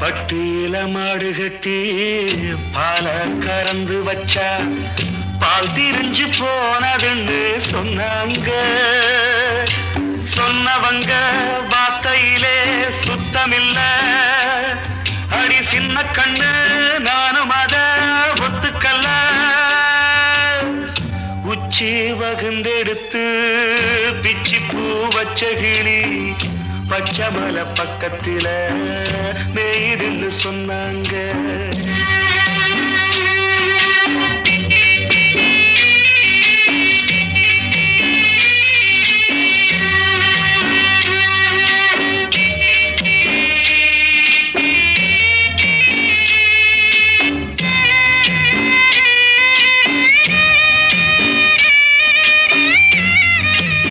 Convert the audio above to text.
பட்டியல மாடு கட்டி பால கறந்து வச்சா பால் திரிஞ்சு போனதுன்னு சொன்னாங்க. சொன்னவங்க வார்த்தையிலே சுத்தமில்ல. அடி சின்ன கண்ணு நானும் அத ஒத்துக்கல்ல உச்சி வகுந்தெடுத்து பிச்சி பூ வச்ச கிளி பச்சை மலை பக்கத்தில மேயுதுன்னு சொன்னாங்க.